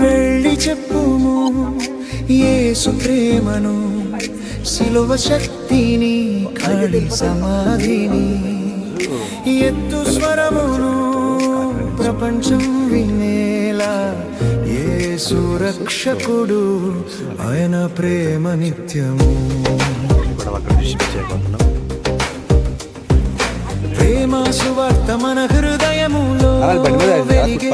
వెళ్ళి చెప్పుము యేసు ప్రేమను సిలువ శక్తిని ఖాళీ సమాధిని. ఎత్తు స్వరమును ప్రపంచం వినేలా యేసు రక్షకుడు ఆయన ప్రేమ నిత్యము. ప్రేమ సువార్త మన హృదయములో వెలిగే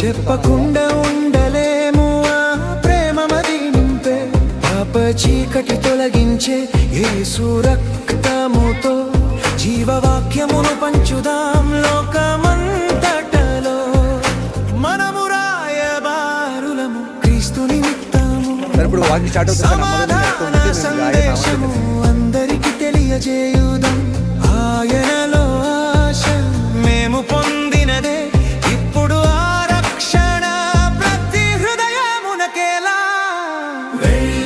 చెప్పకుండా ఉండలేము. ఆ ప్రేమ మది నింపే పాప చీకటి తొలగించే యేసు రక్తముతో జీవవాక్యమును పంచుదాం లోకమంతటలో. మనము రాయబారులము క్రీస్తు నిమిత్తము ఇప్పుడు స్టార్ట్ అవుతుంది సందేశము అందరికి తెలియజేయుదాం. ఆయనలో ఆశ మేము పొందినదే. ఇప్పుడు ఆ రక్షణ ప్రతి హృదయమునకేలా. వెళ్ళి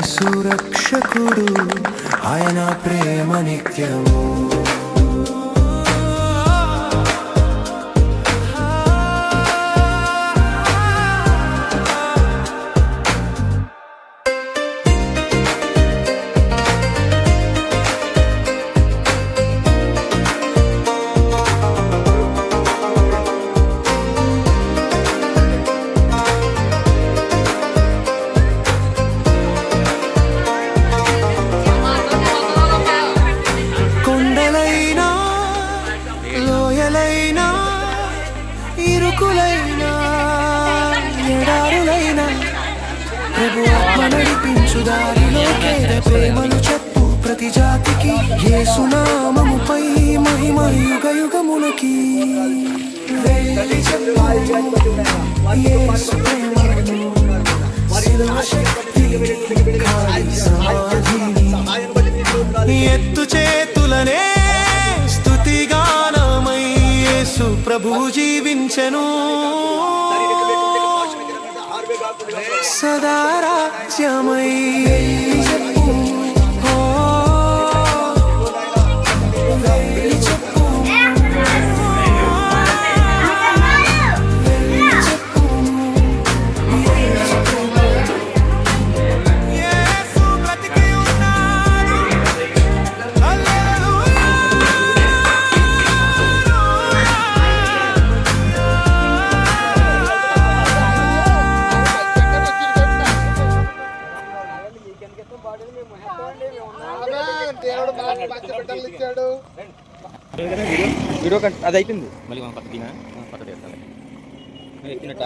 సురక్షకుడు ఆయన ప్రేమ నిత్యము. పేద చెప్పు ప్రతి జాతికి. ఏ సునామముపై మహిమ యుగ యుగములకి వెళ్ళి చెప్పు ఎత్తు చేతులనే స్తుతిగానమై యేసు ప్రభు జీవించెను. సదా వీడియో అది అయిపోయింది. మళ్ళీ మనం పక్క దిగా పక్క తీస్తాను ఎక్కినట్ట